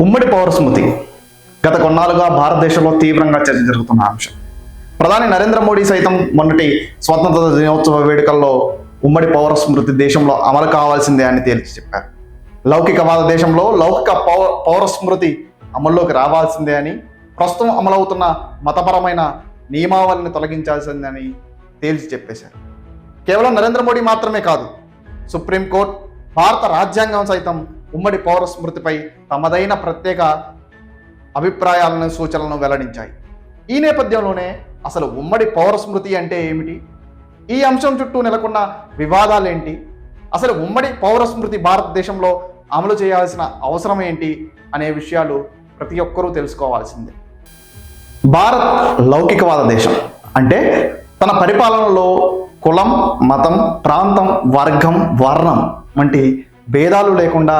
ఉమ్మడి పౌర స్మృతి. గత కొన్నాళ్ళుగా భారతదేశంలో తీవ్రంగా చర్చ జరుగుతున్న అంశం. ప్రధాని నరేంద్ర మోడీ సైతం మొన్నటి స్వతంత్ర దినోత్సవ వేడుకల్లో ఉమ్మడి పౌర స్మృతి దేశంలో అమలు కావాల్సిందే అని తేల్చి చెప్పారు. లౌకికవాద దేశంలో లౌకిక పౌర పౌర స్మృతి అమల్లోకి రావాల్సిందే అని ప్రస్తుతం అమలవుతున్న మతపరమైన నియమావళిని తొలగించాల్సిందే అని తేల్చి చెప్పేశారు. కేవలం నరేంద్ర మోడీ మాత్రమే కాదు సుప్రీంకోర్టు భారత రాజ్యాంగం సైతం ఉమ్మడి పౌర స్మృతిపై తమదైన ప్రత్యేక అభిప్రాయాలను సూచనలను వెల్లడించాయి. ఈ నేపథ్యంలోనే అసలు ఉమ్మడి పౌర స్మృతి అంటే ఏమిటి? ఈ అంశం చుట్టూ నెలకొన్న వివాదాలేంటి? అసలు ఉమ్మడి పౌర స్మృతి భారతదేశంలో అమలు చేయాల్సిన అవసరం ఏంటి? అనే విషయాలు ప్రతి ఒక్కరూ తెలుసుకోవాల్సిందే. భారత్ లౌకికవాద దేశం అంటే తన పరిపాలనలో కులం మతం ప్రాంతం వర్గం వర్ణం వంటి భేదాలు లేకుండా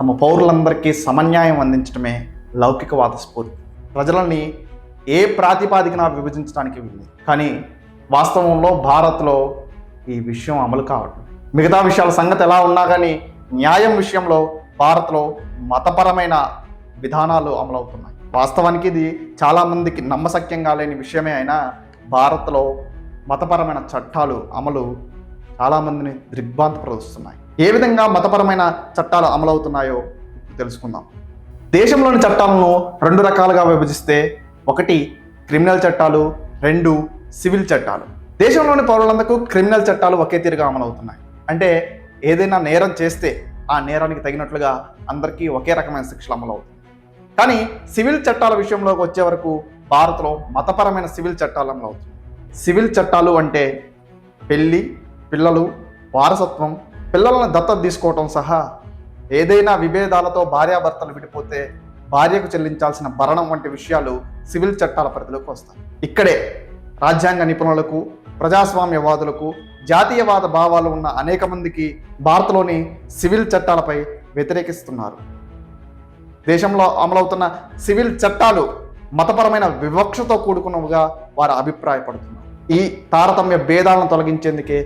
తమ పౌరులందరికీ సమన్యాయం అందించడమే లౌకికవాద స్ఫూర్తి. ప్రజలని ఏ ప్రాతిపాదికన విభజించడానికి వీలు కానీ వాస్తవంలో భారత్లో ఈ విషయం అమలు కావట్లేదు మిగతా విషయాల సంగతి ఎలా ఉన్నా కానీ న్యాయం విషయంలో భారత్లో మతపరమైన విధానాలు అమలవుతున్నాయి. వాస్తవానికి ఇది చాలామందికి నమ్మశక్యంగా లేని విషయమే అయినా భారత్లో మతపరమైన చట్టాలు అమలు చాలామందిని దిగ్భ్రాంతిపరుస్తున్నాయి ఏ విధంగా మతపరమైన చట్టాలు అమలవుతున్నాయో తెలుసుకుందాం. దేశంలోని చట్టాలను రెండు రకాలుగా విభజిస్తే ఒకటి క్రిమినల్ చట్టాలు రెండు సివిల్ చట్టాలు. దేశంలోని పౌరులందరికీ క్రిమినల్ చట్టాలు ఒకే తీరుగా అమలవుతున్నాయి. అంటే ఏదైనా నేరం చేస్తే ఆ నేరానికి తగినట్లుగా అందరికీ ఒకే రకమైన శిక్షలు అమలవుతుంది కానీ సివిల్ చట్టాల విషయంలోకి వచ్చే వరకు భారత్లో మతపరమైన సివిల్ చట్టాలు అమలవుతుంది సివిల్ చట్టాలు అంటే పెళ్ళి పిల్లలు వారసత్వం పిల్లలను దత్తత తీసుకోవటం సహా ఏదైనా విభేదాలతో భార్యాభర్తలు విడిపోతే భార్యకు చెల్లించాల్సిన భరణం వంటి విషయాలు సివిల్ చట్టాల పరిధిలోకి వస్తాయి. ఇక్కడే రాజ్యాంగ నిపుణులకు ప్రజాస్వామ్యవాదులకు జాతీయవాద భావాలు ఉన్న అనేక మందికి భారత్లోని సివిల్ చట్టాలపై వ్యతిరేకిస్తున్నారు. దేశంలో అమలవుతున్న సివిల్ చట్టాలు మతపరమైన వివక్షతో కూడుకున్నవిగా వారు అభిప్రాయపడుతున్నారు. ఈ తారతమ్య భేదాలను తొలగించేందుకే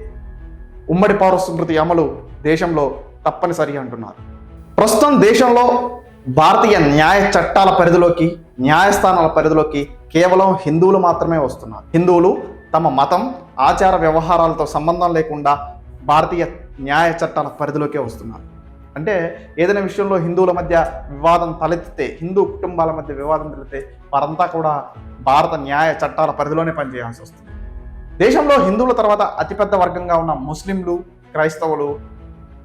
ఉమ్మడి పౌరస్మృతి అమలు దేశంలో తప్పనిసరి అంటున్నారు. ప్రస్తుతం దేశంలో భారతీయ న్యాయ చట్టాల పరిధిలోకి న్యాయస్థానాల పరిధిలోకి కేవలం హిందువులు మాత్రమే వస్తున్నారు. హిందువులు తమ మతం ఆచార వ్యవహారాలతో సంబంధం లేకుండా భారతీయ న్యాయ చట్టాల పరిధిలోకే వస్తున్నారు. అంటే ఏదైనా విషయంలో హిందువుల మధ్య వివాదం తలెత్తితే హిందూ కుటుంబాల మధ్య వివాదం తలెత్తే వారంతా కూడా భారత న్యాయ చట్టాల పరిధిలోనే పనిచేయాల్సి వస్తుంది. దేశంలో హిందువుల తర్వాత అతిపెద్ద వర్గంగా ఉన్న ముస్లింలు క్రైస్తవులు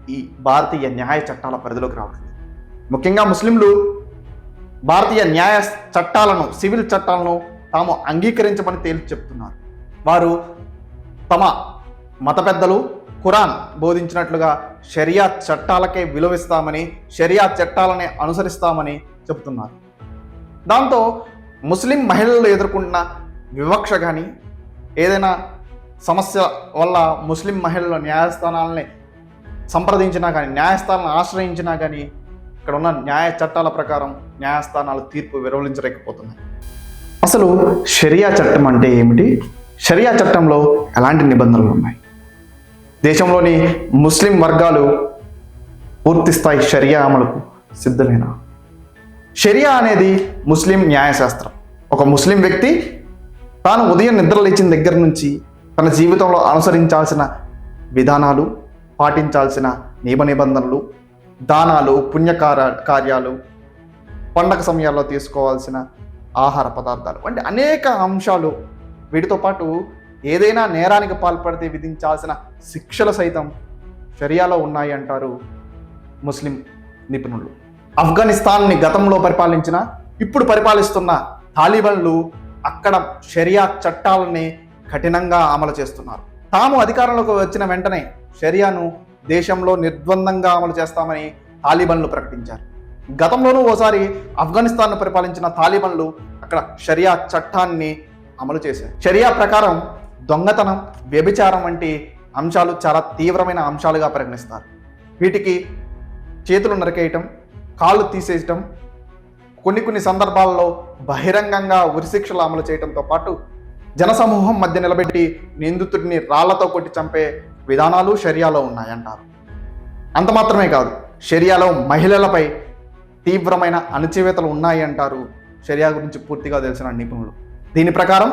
ఈ భారతీయ న్యాయ చట్టాల పరిధిలోకి రావట్లేదు. ముఖ్యంగా ముస్లింలు భారతీయ న్యాయ చట్టాలను సివిల్ చట్టాలను తాము అంగీకరించమని తేల్చి చెప్తున్నారు. వారు తమ మత పెద్దలు ఖురాన్ బోధించినట్లుగా షరియా చట్టాలకే విలువిస్తామని షరియా చట్టాలనే అనుసరిస్తామని చెబుతున్నారు దాంతో ముస్లిం మహిళలు ఎదుర్కొంటున్న వివక్ష కానీ ఏదైనా సమస్య వల్ల ముస్లిం మహిళలు న్యాయస్థానాలని సంప్రదించినా కానీ న్యాయస్థానాలను ఆశ్రయించినా కానీ ఇక్కడ ఉన్న న్యాయ చట్టాల ప్రకారం న్యాయస్థానాలు తీర్పు విరవలించలేకపోతున్నాయి అసలు షరియా చట్టం అంటే ఏమిటి? షరియా చట్టంలో ఎలాంటి నిబంధనలు ఉన్నాయి? దేశంలోని ముస్లిం వర్గాలు పూర్తి స్థాయి షరియా అమలుకు సిద్ధమేనా షరియా అనేది ముస్లిం న్యాయశాస్త్రం. ఒక ముస్లిం వ్యక్తి తాను ఉదయం నిద్ర లేచిన దగ్గర నుంచి తన జీవితంలో అనుసరించాల్సిన విధానాలు పాటించాల్సిన నియమ నిబంధనలు దానాలు పుణ్యకార కార్యాలు పండగ సమయాల్లో తీసుకోవాల్సిన ఆహార పదార్థాలు వంటి అనేక అంశాలు వీటితో పాటు ఏదైనా నేరానికి పాల్పడితే విధించాల్సిన శిక్షలు సైతం షరియాలో ఉన్నాయి అంటారు ముస్లిం నిపుణులు. ఆఫ్ఘనిస్తాన్ని గతంలో పరిపాలించిన ఇప్పుడు పరిపాలిస్తున్న తాలిబన్లు అక్కడ షరియా చట్టాలని కఠినంగా అమలు చేస్తున్నారు. తాము అధికారంలోకి వచ్చిన వెంటనే షరియాను దేశంలో నిర్ద్వందంగా అమలు చేస్తామని తాలిబన్లు ప్రకటించారు. గతంలోనూ ఓసారి ఆఫ్ఘనిస్తాన్ను పరిపాలించిన తాలిబన్లు అక్కడ షరియా చట్టాన్ని అమలు చేశారు. షరియా ప్రకారం దొంగతనం వ్యభిచారం వంటి అంశాలు చాలా తీవ్రమైన అంశాలుగా పరిగణిస్తారు. వీటికి చేతులు నరికేయటం కాళ్ళు తీసేయటం కొన్ని కొన్ని సందర్భాల్లో బహిరంగంగా ఉరిశిక్షలు అమలు చేయడంతో పాటు జనసమూహం మధ్య నిలబెట్టి నిందితుడిని రాళ్ళతో కొట్టి చంపే విధానాలు షరియాలో ఉన్నాయంటారు. అంత మాత్రమే కాదు షరియాలో మహిళలపై తీవ్రమైన అణచివేతలు ఉన్నాయి అంటారు షరియా గురించి పూర్తిగా తెలిసిన నిపుణులు. దీని ప్రకారం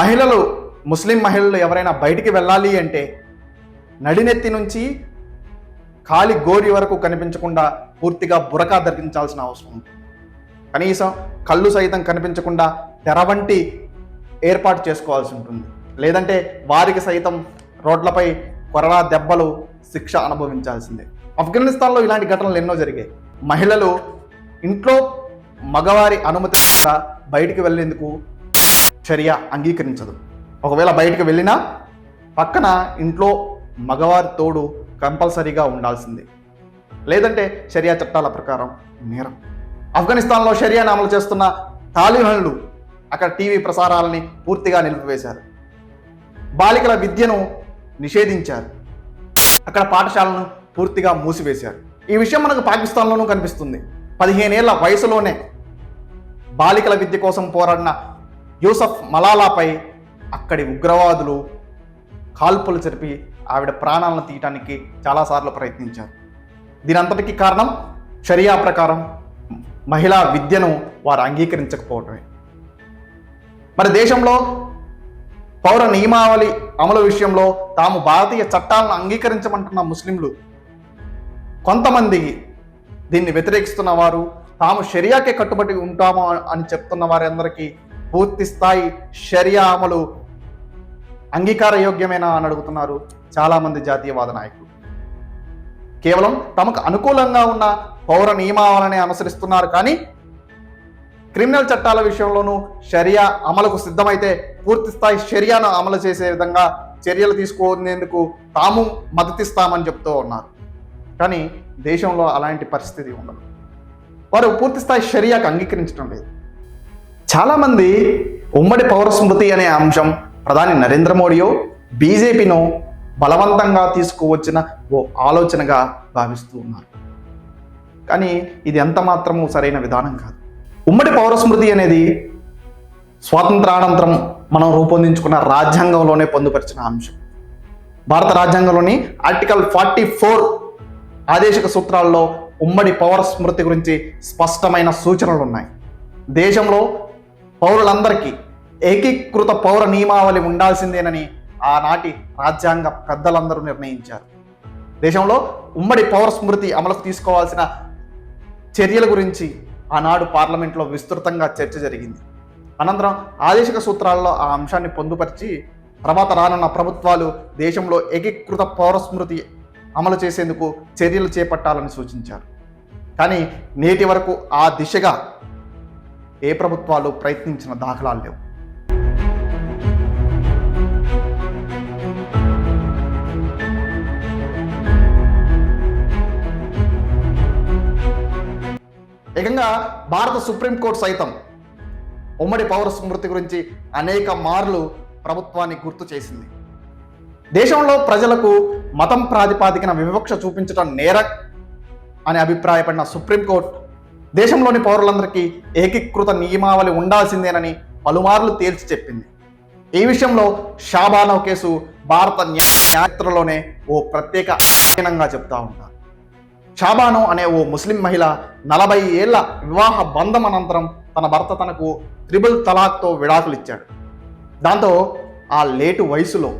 మహిళలు ముస్లిం మహిళలు ఎవరైనా బయటికి వెళ్ళాలి అంటే నడినెత్తి నుంచి కాలి గోరి వరకు కనిపించకుండా పూర్తిగా బురకా ధరించాల్సిన అవసరం ఉంది కనీసం కళ్ళు సైతం కనిపించకుండా తెర వంటి ఏర్పాటు చేసుకోవాల్సి ఉంటుంది. లేదంటే వారికి సైతం రోడ్లపై కొరడా దెబ్బలు శిక్ష అనుభవించాల్సిందే. ఆఫ్ఘనిస్తాన్లో ఇలాంటి ఘటనలు ఎన్నో జరిగాయి. మహిళలు ఇంట్లో మగవారి అనుమతి లేకుండా బయటికి వెళ్ళేందుకు చర్య అంగీకరించదు. ఒకవేళ బయటికి వెళ్ళినా పక్కన ఇంట్లో మగవారి తోడు కంపల్సరీగా ఉండాల్సిందే. లేదంటే చర్యా చట్టాల ప్రకారం నేరం. ఆఫ్ఘనిస్తాన్లో షరియాను అమలు చేస్తున్న తాలిబన్లు అక్కడ టీవీ ప్రసారాలని పూర్తిగా నిలిపివేశారు. బాలికల విద్యను నిషేధించారు. అక్కడ పాఠశాలను పూర్తిగా మూసివేశారు. ఈ విషయం మనకు పాకిస్తాన్లోనూ కనిపిస్తుంది. పదిహేనేళ్ళ వయసులోనే బాలికల విద్య కోసం పోరాడిన యూసఫ్ మలాలాపై అక్కడి ఉగ్రవాదులు కాల్పులు జరిపి ఆవిడ ప్రాణాలను తీయటానికి చాలాసార్లు ప్రయత్నించారు. దీనంతటికీ కారణం షరియా ప్రకారం మహిళా విద్యను వారు అంగీకరించకపోవటమే మరి దేశంలో పౌర నియమావళి అమలు విషయంలో తాము భారతీయ చట్టాలను అంగీకరించమంటున్న ముస్లింలు కొంతమంది దీన్ని వ్యతిరేకిస్తున్న వారు తాము షరియాకే కట్టుబడి ఉంటాము అని చెప్తున్న వారందరికీ పూర్తి స్థాయి షరియా అమలు అంగీకారయోగ్యమేనా అని అడుగుతున్నారు చాలామంది జాతీయవాద నాయకులు. కేవలం తమకు అనుకూలంగా ఉన్న పౌర నియమావళిని అనుసరిస్తున్నారు. కానీ క్రిమినల్ చట్టాల విషయంలోనూ షరియా అమలుకు సిద్ధమైతే పూర్తి స్థాయి షరియాను అమలు చేసే విధంగా చర్యలు తీసుకునేందుకు తాము మద్దతిస్తామని చెప్తూ ఉన్నారు. కానీ దేశంలో అలాంటి పరిస్థితి ఉండదు. వారు పూర్తి స్థాయి షరియాకు అంగీకరించడం లేదు. చాలామంది ఉమ్మడి పౌర స్మృతి అనే అంశం ప్రధాని నరేంద్ర మోడీయో బీజేపీనో బలవంతంగా తీసుకువచ్చిన ఓ ఆలోచనగా భావిస్తూ ఉన్నారు. కానీ ఇది ఎంత మాత్రము సరైన విధానం కాదు. ఉమ్మడి పౌర స్మృతి అనేది స్వాతంత్రానంతరం మనం రూపొందించుకున్న రాజ్యాంగంలోనే పొందుపరిచిన అంశం. భారత రాజ్యాంగంలోని ఆర్టికల్ ఫార్టీ ఫోర్ ఆదేశిక సూత్రాల్లో ఉమ్మడి పౌర స్మృతి గురించి స్పష్టమైన సూచనలు ఉన్నాయి. దేశంలో పౌరులందరికీ ఏకీకృత పౌర నియమావళి ఉండాల్సిందేనని ఆనాటి రాజ్యాంగ పెద్దలందరూ నిర్ణయించారు. దేశంలో ఉమ్మడి పౌర స్మృతి అమలుకు తీసుకోవాల్సిన చర్యల గురించి ఆనాడు పార్లమెంట్లో విస్తృతంగా చర్చ జరిగింది. అనంతరం ఆదేశిక సూత్రాల్లో ఆ అంశాన్ని పొందుపరిచి తర్వాత రానున్న ప్రభుత్వాలు దేశంలో ఏకీకృత పౌర స్మృతి అమలు చేసేందుకు చర్యలు చేపట్టాలని సూచించారు. కానీ నేటి వరకు ఆ దిశగా ఏ ప్రభుత్వాలు ప్రయత్నించిన దాఖలాలు లేవు. ఏకంగా భారత సుప్రీంకోర్టు సైతం ఉమ్మడి పౌర స్మృతి గురించి అనేక మార్లు ప్రభుత్వాన్ని గుర్తు చేసింది. దేశంలో ప్రజలకు మతం ప్రాతిపాదికన వివక్ష చూపించడం నేరం అని అభిప్రాయపడిన సుప్రీంకోర్టు దేశంలోని పౌరులందరికీ ఏకీకృత నియమావళి ఉండాల్సిందేనని పలుమార్లు తేల్చి చెప్పింది. ఈ విషయంలో షాబానో కేసు భారత న్యాయత్రలోనే ఓ ప్రత్యేక అధ్యయనంగా చెప్తా ఉంటారు. షాబాను అనే ఓ ముస్లిం మహిళ నలభై ఏళ్ళ వివాహ బంధం అనంతరం తన భర్త తనకు త్రిబుల్ తలాక్తో విడాకులు ఇచ్చాడు దాంతో ఆ లేటు వయసులో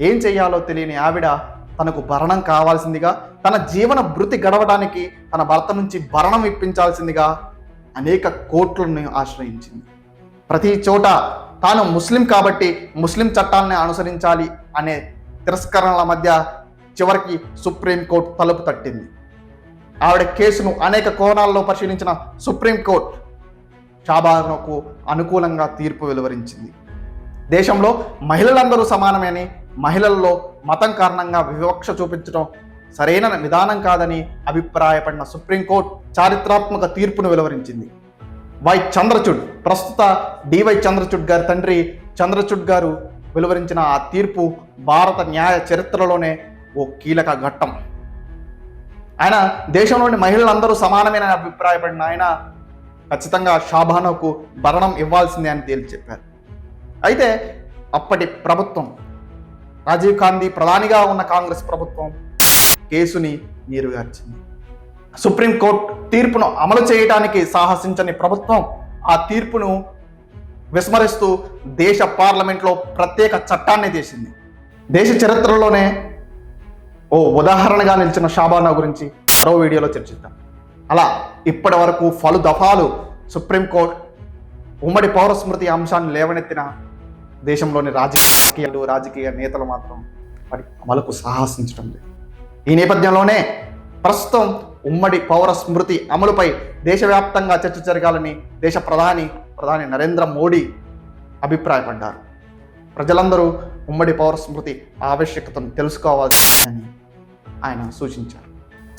ఏం చేయాలో తెలియని ఆవిడ తనకు భరణం కావాల్సిందిగా తన జీవన భృతి గడవడానికి తన భర్త నుంచి భరణం ఇప్పించాల్సిందిగా అనేక కోర్టులను ఆశ్రయించింది. ప్రతి చోట తాను ముస్లిం కాబట్టి ముస్లిం చట్టాలని అనుసరించాలి అనే తిరస్కరణల మధ్య చివరికి సుప్రీంకోర్టు తలుపు తట్టింది. ఆవిడ కేసును అనేక కోణాల్లో పరిశీలించిన సుప్రీంకోర్టు షాబానోకు అనుకూలంగా తీర్పు వెలువరించింది. దేశంలో మహిళలందరూ సమానమని మహిళల్లో మతం కారణంగా వివక్ష చూపించడం సరైన విధానం కాదని అభిప్రాయపడిన సుప్రీంకోర్టు చారిత్రాత్మక తీర్పును వెలువరించింది. వై చంద్రచూడ్ ప్రస్తుత డివై చంద్రచూడ్ గారి తండ్రి చంద్రచూడ్ గారు వెలువరించిన ఆ తీర్పు భారత న్యాయ చరిత్రలోనే ఓ కీలక ఘట్టం. ఆయన దేశంలోని మహిళలందరూ సమానమైన అభిప్రాయపడిన ఆయన ఖచ్చితంగా షాబానోకు భరణం ఇవ్వాల్సిందే అని తేల్చి చెప్పారు. అయితే అప్పటి ప్రభుత్వం రాజీవ్ గాంధీ ప్రధానిగా ఉన్న కాంగ్రెస్ ప్రభుత్వం కేసుని నీరుగార్చింది. సుప్రీంకోర్టు తీర్పును అమలు చేయడానికి సాహసించని ప్రభుత్వం ఆ తీర్పును విస్మరిస్తూ దేశ పార్లమెంట్లో ప్రత్యేక చట్టాన్ని చేసింది దేశ చరిత్రలోనే ఓ ఉదాహరణగా నిలిచిన షాబానా గురించి మరో వీడియోలో చర్చిద్దాం. అలా ఇప్పటి వరకు పలు దఫాలు సుప్రీంకోర్టు ఉమ్మడి పౌర స్మృతి అంశాన్ని లేవనెత్తిన దేశంలోని రాజకీయాలు రాజకీయ నేతలు మాత్రం వాటి అమలుకు సాహసించడం లేదు. ఈ నేపథ్యంలోనే ప్రస్తుతం ఉమ్మడి పౌర స్మృతి అమలుపై దేశవ్యాప్తంగా చర్చ జరగాలని దేశ ప్రధాని ప్రధాని నరేంద్ర మోడీ అభిప్రాయపడ్డారు. ప్రజలందరూ ఉమ్మడి పౌర స్మృతి ఆవశ్యకతను తెలుసుకోవాలి అని ఆయన సూచించారు.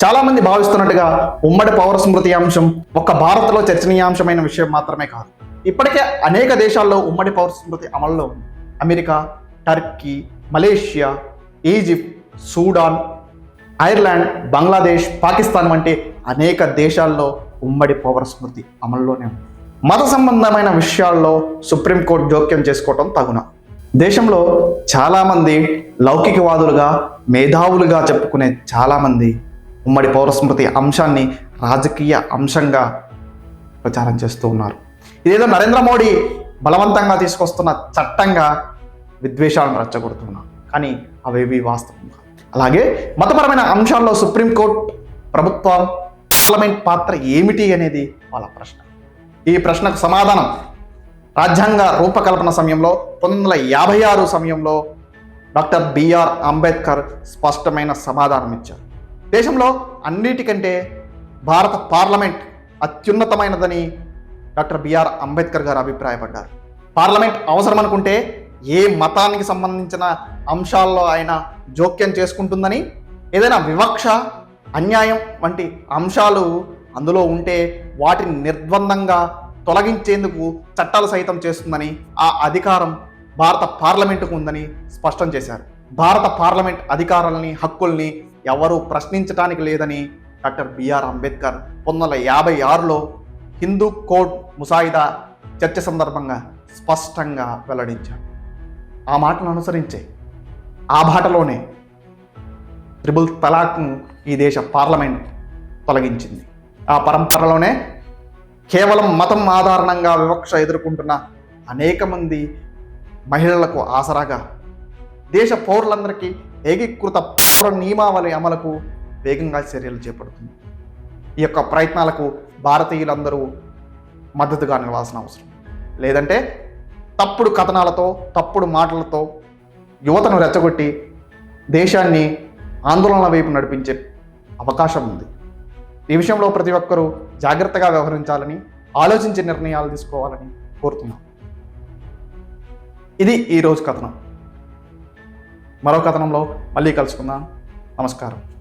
చాలా మంది భావిస్తున్నట్టుగా ఉమ్మడి పౌర స్మృతి అంశం ఒక భారత్లో చర్చనీయాంశమైన విషయం మాత్రమే కాదు. ఇప్పటికే అనేక దేశాల్లో ఉమ్మడి పౌర స్మృతి అమల్లో ఉంది. America Turkey Malaysia Egypt Sudan Ireland Bangladesh Pakistan వంటి అనేక దేశాల్లో ఉమ్మడి పౌర స్మృతి అమల్లోనే ఉంది. మత సంబంధమైన విషయాల్లో సుప్రీంకోర్టు జోక్యం చేసుకోవటం తగున? దేశంలో చాలామంది లౌకికవాదులుగా మేధావులుగా చెప్పుకునే చాలామంది ఉమ్మడి పౌరస్మృతి అంశాన్ని రాజకీయ అంశంగా ప్రచారం చేస్తూ ఉన్నారు. ఇదేదో నరేంద్ర మోడీ బలవంతంగా తీసుకొస్తున్న చట్టంగా విద్వేషాలను రెచ్చగొడుతున్నారు. కానీ అవేవి వాస్తవం అలాగే మతపరమైన అంశాల్లో సుప్రీంకోర్టు ప్రభుత్వం పార్లమెంట్ పాత్ర ఏమిటి అనేది వాళ్ళ ప్రశ్న. ఈ ప్రశ్నకు సమాధానం రాజ్యాంగ రూపకల్పన సమయంలో పంతొమ్మిది వందల యాభై ఆరు సమయంలో డాక్టర్ బిఆర్ అంబేద్కర్ స్పష్టమైన సమాధానం ఇచ్చారు. దేశంలో అన్నిటికంటే భారత పార్లమెంట్ అత్యున్నతమైనదని డాక్టర్ బిఆర్ అంబేద్కర్ గారు అభిప్రాయపడ్డారు. పార్లమెంట్ అవసరం అనుకుంటే ఏ మతానికి సంబంధించిన అంశాల్లో ఆయన జోక్యం చేసుకుంటుందని ఏదైనా వివక్ష అన్యాయం వంటి అంశాలు అందులో ఉంటే వాటిని నిర్ద్వందంగా తొలగించేందుకు చట్టాలు సైతం చేస్తుందని ఆ అధికారం భారత పార్లమెంటుకు ఉందని స్పష్టం చేశారు. భారత పార్లమెంట్ అధికారాలని హక్కుల్ని ఎవరూ ప్రశ్నించడానికి లేదని డాక్టర్ బిఆర్ అంబేద్కర్ పంతొమ్మిది వందల యాభై ఆరులో హిందూ కోడ్ ముసాయిదా చర్చ సందర్భంగా స్పష్టంగా వెల్లడించారు. ఆ మాటను అనుసరించే ఆ బాటలోనే త్రిబుల్ తలాక్ను ఈ దేశ పార్లమెంట్ తొలగించింది. ఆ పరంపరలోనే కేవలం మతం ఆధారణంగా వివక్ష ఎదుర్కొంటున్న అనేక మంది మహిళలకు ఆసరాగా దేశ పౌరులందరికీ ఏకీకృత పౌర నియమావళి అమలుకు వేగంగా చర్యలు చేపడుతుంది. ఈ యొక్క ప్రయత్నాలకు భారతీయులందరూ మద్దతుగా నిలవాల్సిన అవసరం. లేదంటే తప్పుడు కథనాలతో తప్పుడు మాటలతో యువతను రెచ్చగొట్టి దేశాన్ని ఆందోళనల వైపు నడిపించే అవకాశం ఉంది. ఈ విషయంలో ప్రతి ఒక్కరూ జాగ్రత్తగా వ్యవహరించాలని ఆలోచించి నిర్ణయాలు తీసుకోవాలని కోరుతున్నాం. ఇది ఈరోజు కథనం. మరో కథనంలో మళ్ళీ కలుసుకుందాం. నమస్కారం.